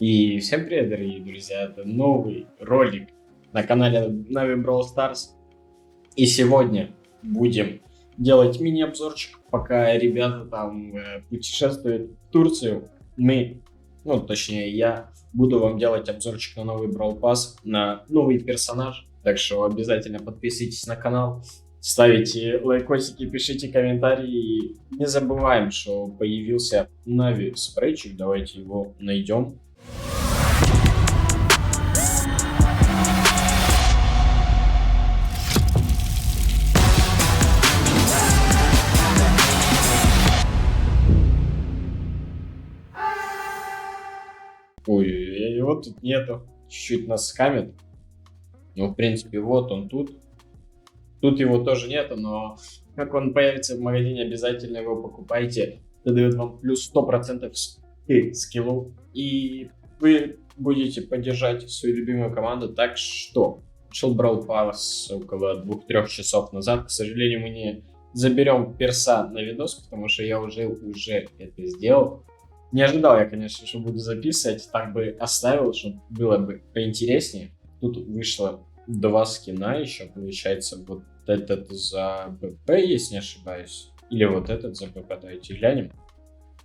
И всем привет, дорогие друзья! Это новый ролик на канале Navi Brawl Stars. И сегодня будем делать мини-обзорчик, пока ребята там э, путешествуют в Турцию. Мы, ну точнее я, буду вам делать обзорчик на новый Brawl Pass, на новый персонаж. Так что обязательно подписывайтесь на канал, ставите лайкосики, пишите комментарии. И не забываем, что появился Нави спрейчик, давайте его найдем. Ой, его тут нету. Чуть-чуть нас скамит. Ну, в принципе, вот он тут. Тут его тоже нету, но как он появится в магазине, обязательно его покупайте. Это дает вам плюс 100% скиллов. И вы будете поддержать свою любимую команду. Так что, шел Brawl Pass около 2-3 часов назад. К сожалению, мы не заберем перса на видос, потому что я уже, уже это сделал. Не ожидал я, конечно, что буду записывать. Так бы оставил, чтобы было бы поинтереснее. Тут вышло два скина еще, получается, вот этот за БП, если не ошибаюсь. Или вот этот за БП, давайте глянем.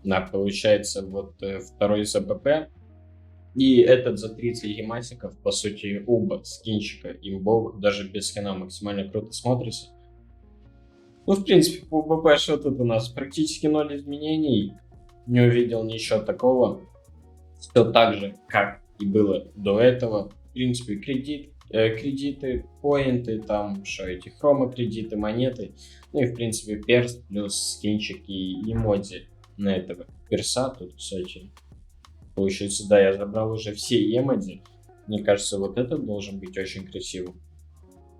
Да, получается, вот э, второй за БП. И этот за 30 гематиков, по сути, оба скинчика имбовых, даже без скина максимально круто смотрится. Ну, в принципе, по БП что тут у нас? Практически ноль изменений не увидел ничего такого. Все так же, как и было до этого. В принципе, кредит, э, кредиты, поинты, там, что эти хрома кредиты, монеты. Ну и, в принципе, перс плюс скинчик и эмодзи на этого перса. Тут, кстати, получается, да, я забрал уже все эмодзи. Мне кажется, вот этот должен быть очень красивым.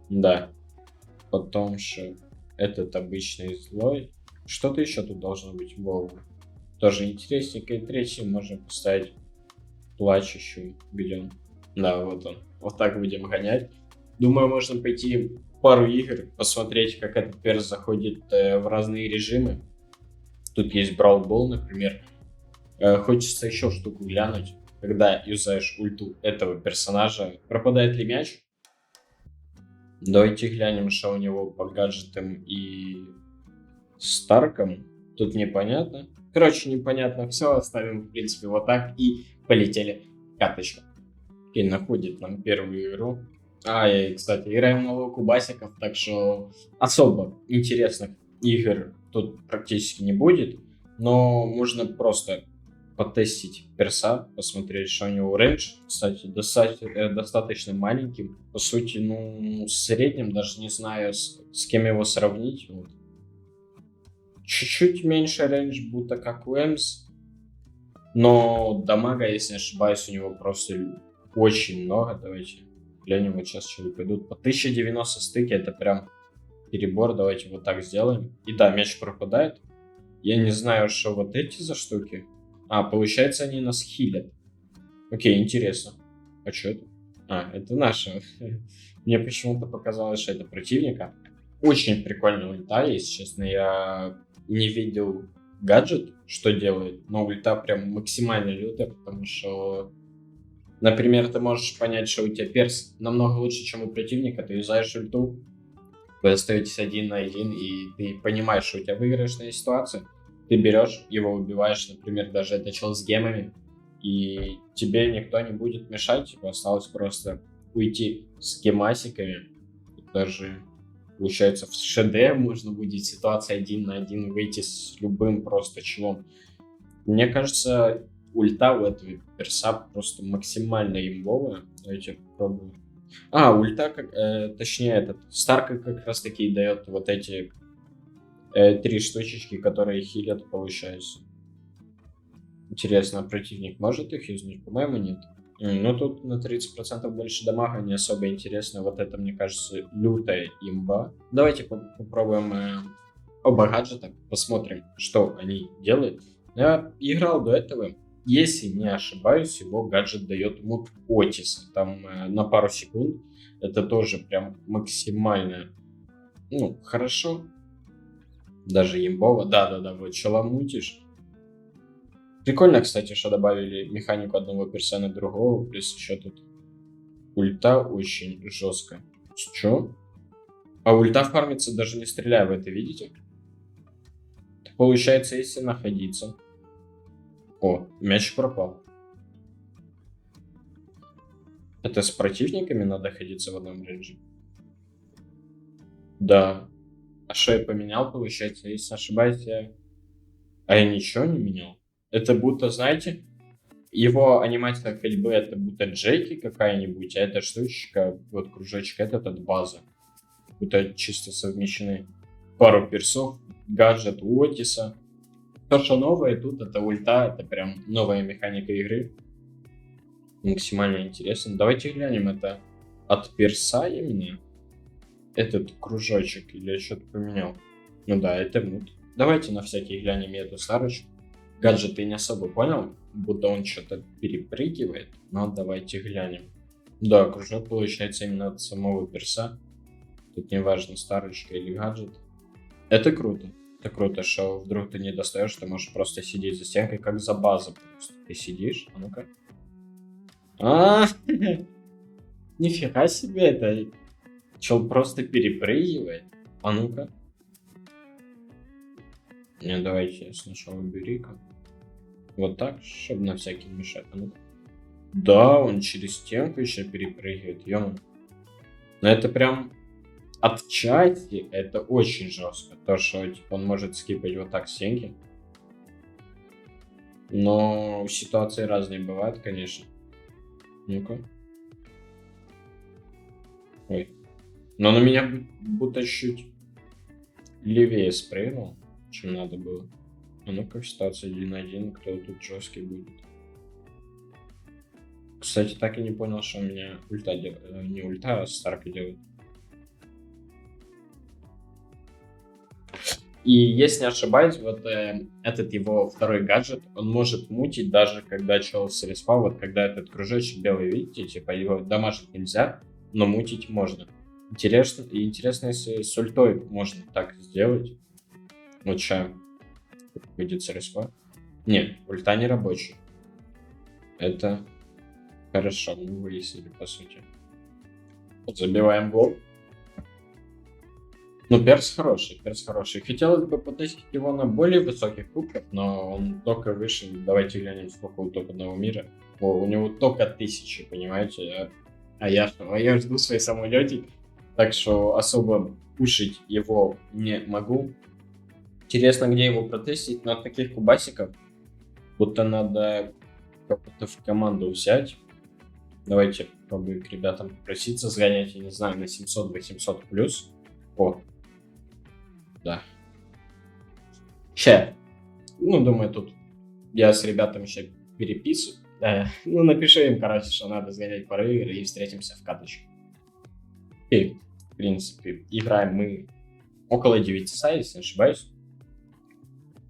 Да. Потом что этот обычный злой. Что-то еще тут должно быть вовремя тоже интересненько. И третий можем поставить плачущую бельон. Да, вот он. Вот так будем гонять. Думаю, можно пойти пару игр, посмотреть, как этот перс заходит э, в разные режимы. Тут есть Ball, например. Э, хочется еще штуку глянуть. Когда юзаешь ульту этого персонажа, пропадает ли мяч? Давайте глянем, что у него по гаджетам и Старкам. Тут непонятно. Короче, непонятно все, оставим, в принципе, вот так и полетели. Каточка. Окей, находит нам первую игру. А, и, кстати, играем на кубасиков, так что особо интересных игр тут практически не будет. Но можно просто потестить перса, посмотреть, что у него рейндж. Кстати, достаточно, э, достаточно маленьким. По сути, ну, в среднем, даже не знаю, с, с кем его сравнить. Вот чуть-чуть меньше рейндж, будто как у Эмс. Но дамага, если не ошибаюсь, у него просто очень много. Давайте глянем, вот сейчас что пойдут. По 1090 стыки, это прям перебор. Давайте вот так сделаем. И да, мяч пропадает. Я не знаю, что вот эти за штуки. А, получается, они нас хилят. Окей, интересно. А что это? А, это наша. Мне почему-то показалось, что это противника. Очень прикольная ульта, если честно. Я не видел гаджет, что делает, но ульта прям максимально лютая, потому что, например, ты можешь понять, что у тебя перс намного лучше, чем у противника, ты юзаешь ульту, вы остаетесь один на один, и ты понимаешь, что у тебя выигрышная ситуация, ты берешь его, убиваешь, например, даже это чел с гемами, и тебе никто не будет мешать, типа осталось просто уйти с гемасиками, даже Получается, в ШД можно будет ситуация один на один выйти с любым просто челом. Мне кажется, ульта у этого перса просто максимально имбовая. Давайте попробуем. А, ульта, как, э, точнее, этот, Старка как раз таки дает вот эти э, три штучечки, которые хилят, получается. Интересно, противник может их юзнуть? По-моему, нет. Ну, тут на 30% больше дамага, не особо интересно. Вот это, мне кажется, лютая имба. Давайте по попробуем э, оба гаджета, посмотрим, что они делают. Я играл до этого. Если не ошибаюсь, его гаджет дает мут Отис. Там э, на пару секунд. Это тоже прям максимально, ну, хорошо. Даже имбово. Да-да-да, вот челомутишь Прикольно, кстати, что добавили механику одного перса на другого, плюс еще тут ульта очень жестко. Че? А ульта фармится даже не стреляя, вы это видите? Получается, если находиться... О, мяч пропал. Это с противниками надо ходиться в одном рейнже? Да. А что я поменял, получается? Если ошибаюсь, я... А я ничего не менял? Это будто, знаете, его анимация ходьбы это будто Джеки какая-нибудь, а эта штучка, вот кружочек этот от базы. Будто чисто совмещены пару персов, гаджет у Отиса. То, что новое тут, это ульта, это прям новая механика игры. Максимально интересно. Давайте глянем, это от перса именно? Этот кружочек или я что-то поменял? Ну да, это мут. Давайте на всякий глянем эту старочку. Гаджет не особо понял, будто он что-то перепрыгивает, но давайте глянем. Да, кружок получается именно от самого перса. Тут не важно, старочка или гаджет. Это круто. Это круто, что вдруг ты не достаешь, ты можешь просто сидеть за стенкой, как за базу просто. Ты сидишь, а ну-ка. А, нифига себе это. Чел просто перепрыгивает. А ну-ка. Не, давайте сначала бери-ка. Вот так, чтобы на всякий мешать. А да, он через стенку еще перепрыгивает, ё Но это прям отчасти это очень жестко. То, что типа, он может скипать вот так стенки. Но ситуации разные бывают, конечно. Ну-ка. Ой. Но на меня будто чуть левее спрыгнул, чем надо было. А ну-ка, ситуация 1 на 1, кто тут жесткий будет. Кстати, так и не понял, что у меня ульта делает. Э, не ульта, а Старка делает. И если не ошибаюсь, вот э, этот его второй гаджет, он может мутить даже когда чел с респа, вот когда этот кружочек белый, видите, типа его дамажить нельзя, но мутить можно. Интересно, и интересно, если с ультой можно так сделать. Вот сейчас выйдет респа. Нет, ульта не рабочий. Это хорошо, мы выяснили, по сути. Забиваем гол. Ну, перс хороший, перс хороший. Хотелось бы потестить его на более высоких кубках, но он только выше. Давайте глянем, сколько у топ-1 мира. О, у него только тысячи, понимаете? А, а я? А я жду свой самолетик. Так что особо пушить его не могу. Интересно, где его протестить, но таких кубасиков будто надо как-то в команду взять. Давайте попробую к ребятам попроситься сгонять, я не знаю, на 700-800 плюс. О, да. Ще. Ну, думаю, тут я с ребятами еще переписываю. Э, ну, напишу им, короче, что надо сгонять пару игр и встретимся в каточке. И, в принципе, играем мы около 9 часа, если не ошибаюсь.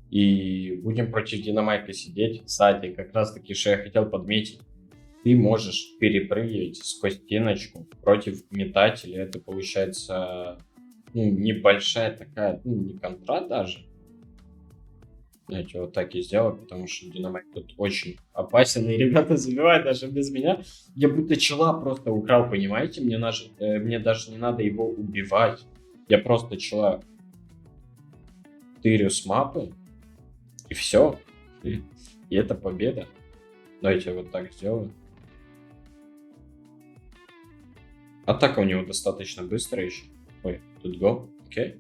И будем против Динамайка сидеть. Кстати, как раз таки, что я хотел подметить. Ты можешь перепрыгивать сквозь стеночку против метателя. Это получается ну, небольшая такая, ну, не контра даже. Знаете, вот так и сделал, потому что Динамайк тут очень опасен, и ребята забивают даже без меня. Я будто чела просто украл, понимаете? Мне, наж... э, мне даже не надо его убивать. Я просто чела тырю с мапы, и все. И, это победа. Давайте вот так сделаю. Атака у него достаточно быстрая еще. Ой, тут го. Окей.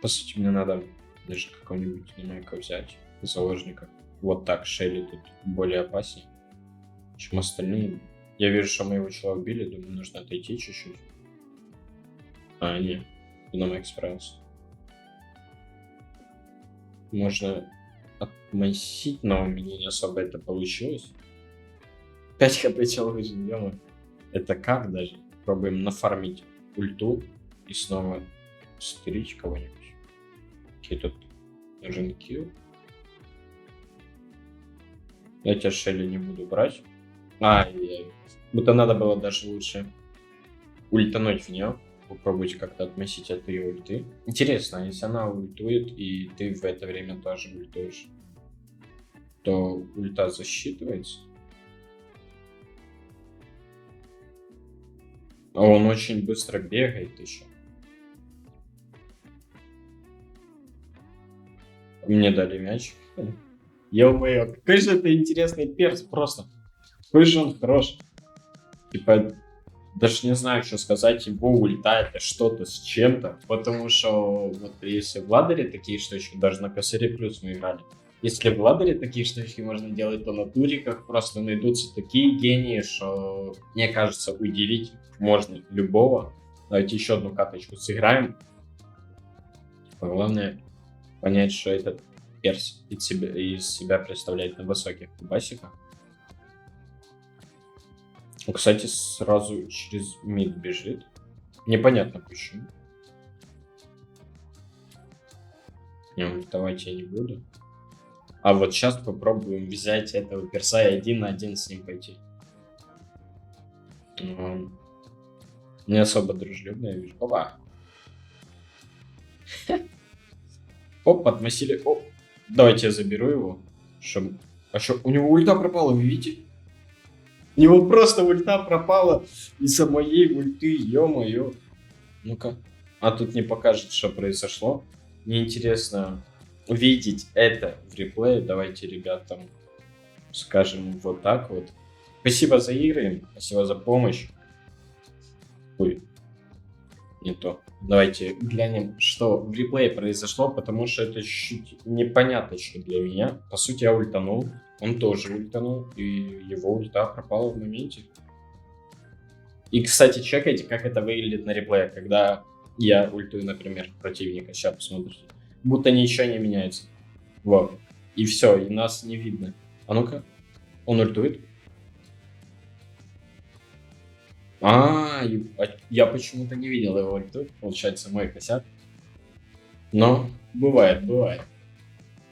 По сути, мне надо даже какого-нибудь немножко взять заложника. Вот так Шелли тут более опаснее, чем остальные. Я вижу, что мы его человека убили, думаю, нужно отойти чуть-чуть. А, нет, Динамик справился. Можно отмосить, но у меня не особо это получилось. 5 хп человек живем. Это как даже? Пробуем нафармить ульту и снова стричь кого-нибудь. Окей, тут жинкил. Я тебя Шелли не буду брать. А, я... будто надо было даже лучше ультануть в нее. Попробовать как-то отместить от ее ульты. Интересно, если она ультует, и ты в это время тоже ультуешь. то ульта засчитывается. А он очень быстро бегает еще. Мне дали мяч. Ё-моё, какой же это интересный перс просто. Какой же он хорош. Типа, даже не знаю, что сказать, его ульта это что-то с чем-то, потому что вот если в ладере такие штучки, даже на косаре плюс мы играли, если в ладере такие штучки можно делать, то на туриках просто найдутся такие гении, что, мне кажется, уделить можно любого. Давайте еще одну каточку сыграем. Главное понять, что этот перс из себя, из себя представляет на высоких басиках. Кстати, сразу через мид бежит. Непонятно почему. Не, давайте я не буду. А вот сейчас попробуем взять этого перса и один на один с ним пойти. Он не особо дружелюбный, я вижу. Опа. Оп, отмасили. Оп. Давайте я заберу его. Чтоб... А что, у него ульта пропала, вы видите? У него просто ульта пропала из-за моей ульты, ё-моё. Ну-ка. А тут не покажет, что произошло. Мне интересно увидеть это в реплее. Давайте ребятам скажем вот так вот. Спасибо за игры, спасибо за помощь. Ой, не то. Давайте глянем, что в реплее произошло, потому что это чуть непонятно что для меня. По сути, я ультанул, он тоже ультанул, и его ульта пропала в моменте. И, кстати, чекайте, как это выглядит на реплее, когда я ультую, например, противника. Сейчас посмотрите. Будто ничего не меняется. Вот. И все, и нас не видно. А ну-ка. Он ультует. А, я почему-то не видел его ульту. Получается, мой косяк. Но бывает, бывает.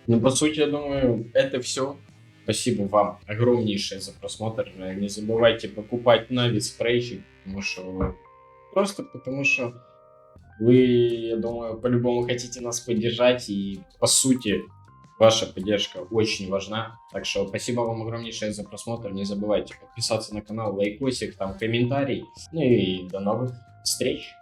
Ну, по сути, я думаю, это все. Спасибо вам огромнейшее за просмотр. Не забывайте покупать Нави спрейчик, потому что... Просто потому что вы, я думаю, по-любому хотите нас поддержать, и по сути ваша поддержка очень важна. Так что спасибо вам огромнейшее за просмотр. Не забывайте подписаться на канал, лайкосик, там комментарий. Ну и до новых встреч!